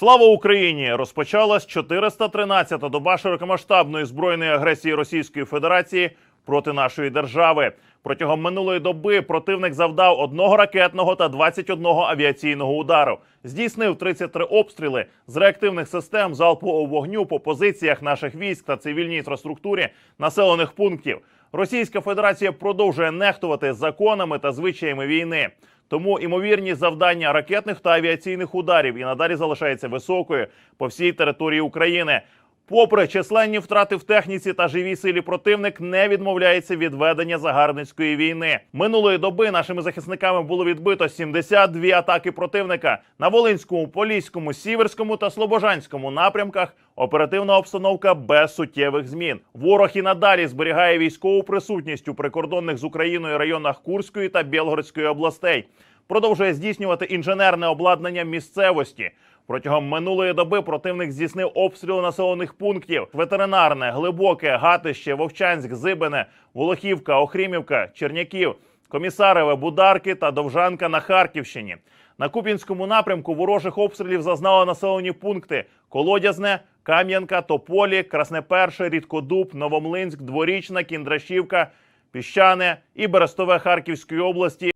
Слава Україні! Розпочалась 413-та доба широкомасштабної збройної агресії Російської Федерації проти нашої держави. Протягом минулої доби противник завдав одного ракетного та 21 авіаційного удару. Здійснив 33 обстріли з реактивних систем залпового вогню по позиціях наших військ та цивільній інфраструктурі населених пунктів. Російська Федерація продовжує нехтувати законами та звичаями війни. Тому імовірні завдання ракетних та авіаційних ударів і надалі залишається високою по всій території України. Попри численні втрати в техніці та живій силі, противник не відмовляється від ведення загарбницької війни. Минулої доби нашими захисниками було відбито 72 атаки противника на Волинському, Поліському, Сіверському та Слобожанському напрямках. Оперативна обстановка без суттєвих змін. Ворог і надалі зберігає військову присутність у прикордонних з Україною районах Курської та Білгородської областей. Продовжує здійснювати інженерне обладнання місцевості. Протягом минулої доби противник здійснив обстріли населених пунктів: ветеринарне, глибоке, гатище, Вовчанськ, Зибине, Волохівка, Охрімівка, Черняків, Комісареве, Бударки та Довжанка на Харківщині. На Куп'янському напрямку ворожих обстрілів зазнали населені пункти: Колодязне, Кам'янка, Тополі, Красне Перше, Рідкодуб, Новомлинськ, Дворічна, Кіндрашівка, Піщане і Берестове Харківської області.